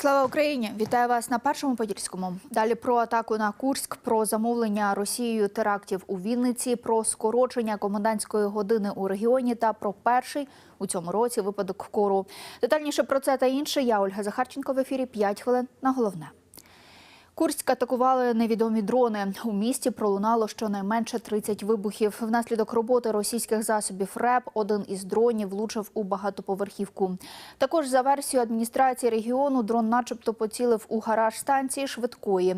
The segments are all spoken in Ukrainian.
Слава Україні! Вітаю вас на першому подільському. Далі про атаку на Курськ, про замовлення Росією терактів у Вінниці, про скорочення комендантської години у регіоні та про перший у цьому році випадок кору. Детальніше про це та інше. Я Ольга Захарченко в ефірі 5 хвилин на головне. Курськ атакували невідомі дрони. У місті пролунало щонайменше 30 вибухів. Внаслідок роботи російських засобів РЕП один із дронів влучив у багатоповерхівку. Також за версією адміністрації регіону дрон, начебто, поцілив у гараж станції швидкої.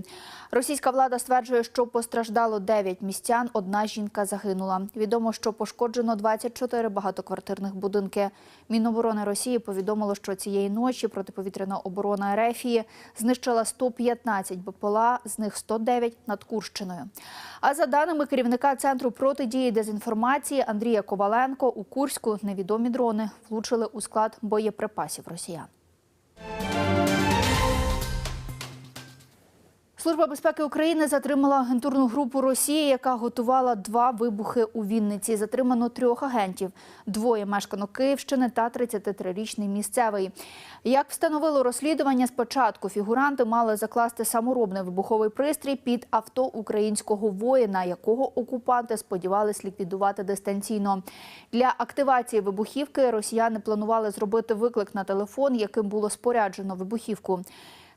Російська влада стверджує, що постраждало 9 містян. Одна жінка загинула. Відомо, що пошкоджено 24 багатоквартирних будинки. Міноборони Росії повідомило, що цієї ночі протиповітряна оборона Ерефії знищила 115 БПЛА, з них 109 над Курщиною. А за даними керівника центру протидії дезінформації Андрія Коваленко, у Курську невідомі дрони влучили у склад боєприпасів росіян. Служба безпеки України затримала агентурну групу Росії, яка готувала два вибухи у Вінниці. Затримано трьох агентів: двоє мешканок Київщини та 33-річний місцевий. Як встановило розслідування, спочатку фігуранти мали закласти саморобний вибуховий пристрій під авто українського воїна, якого окупанти сподівались ліквідувати дистанційно. Для активації вибухівки росіяни планували зробити виклик на телефон, яким було споряджено вибухівку.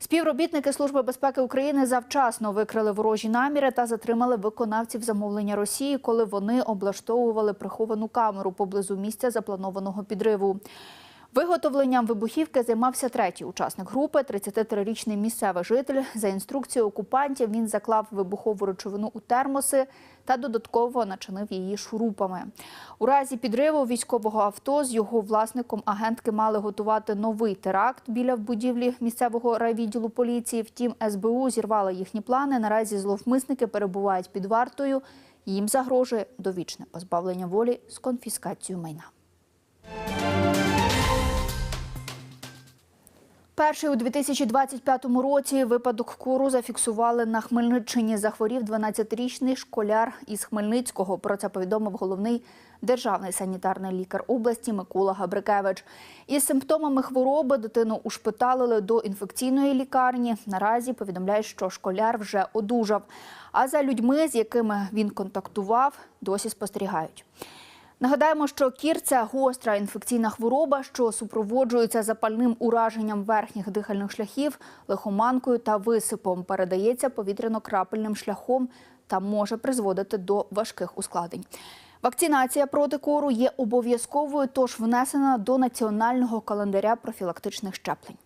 Співробітники Служби безпеки України завчасно викрили ворожі наміри та затримали виконавців замовлення Росії, коли вони облаштовували приховану камеру поблизу місця запланованого підриву. Виготовленням вибухівки займався третій учасник групи, 33-річний місцевий житель. За інструкцією окупантів він заклав вибухову речовину у термоси та додатково начинив її шурупами. У разі підриву військового авто з його власником агентки мали готувати новий теракт біля будівлі місцевого райвідділу поліції. Втім, СБУ зірвала їхні плани. Наразі зловмисники перебувають під вартою. Їм загрожує довічне позбавлення волі з конфіскацією майна. Перший у 2025 році випадок кору зафіксували на Хмельниччині. Захворів 12-річний школяр із Хмельницького. Про це повідомив головний державний санітарний лікар області Микола Габрикевич. Із симптомами хвороби дитину ушпиталили до інфекційної лікарні. Наразі повідомляють, що школяр вже одужав. А за людьми, з якими він контактував, досі спостерігають. Нагадаємо, що кір це гостра інфекційна хвороба, що супроводжується запальним ураженням верхніх дихальних шляхів, лихоманкою та висипом. Передається повітряно-крапельним шляхом та може призводити до важких ускладнень. Вакцинація проти кору є обов'язковою, тож внесена до національного календаря профілактичних щеплень.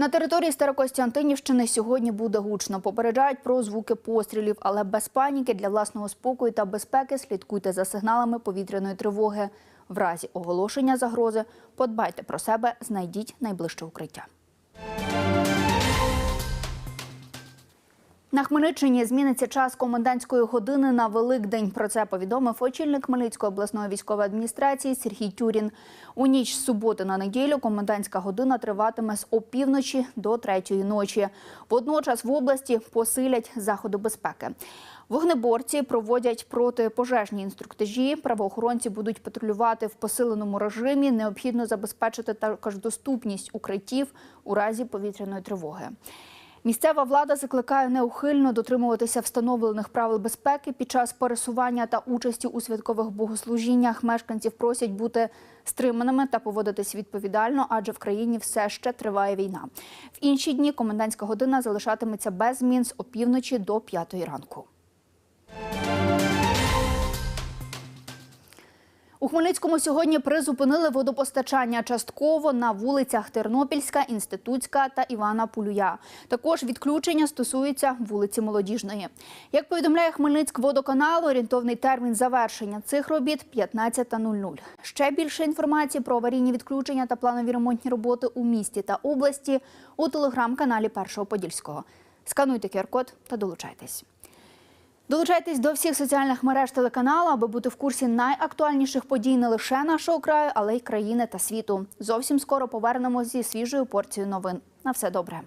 На території Старокостянтинівщини сьогодні буде гучно. Попереджають про звуки пострілів, але без паніки для власного спокою та безпеки слідкуйте за сигналами повітряної тривоги. В разі оголошення загрози подбайте про себе, знайдіть найближче укриття. На Хмельниччині зміниться час комендантської години на Великдень. Про це повідомив очільник Хмельницької обласної військової адміністрації Сергій Тюрін. У ніч з суботи на неділю комендантська година триватиме з опівночі до третьої ночі. Водночас в області посилять заходи безпеки. Вогнеборці проводять протипожежні інструктажі. Правоохоронці будуть патрулювати в посиленому режимі. Необхідно забезпечити також доступність укриттів у разі повітряної тривоги. Місцева влада закликає неухильно дотримуватися встановлених правил безпеки під час пересування та участі у святкових богослужіннях. Мешканців просять бути стриманими та поводитись відповідально, адже в країні все ще триває війна. В інші дні комендантська година залишатиметься без змін з опівночі до п'ятої ранку. У Хмельницькому сьогодні призупинили водопостачання частково на вулицях Тернопільська, Інститутська та Івана Пулюя. Також відключення стосується вулиці Молодіжної. Як повідомляє Хмельницькводоканал, орієнтовний термін завершення цих робіт 15.00. Ще більше інформації про аварійні відключення та планові ремонтні роботи у місті та області у телеграм-каналі Першого Подільського. Скануйте QR-код та долучайтесь. Долучайтесь до всіх соціальних мереж телеканалу, аби бути в курсі найактуальніших подій не лише нашого краю, але й країни та світу. Зовсім скоро повернемось зі свіжою порцією новин. На все добре.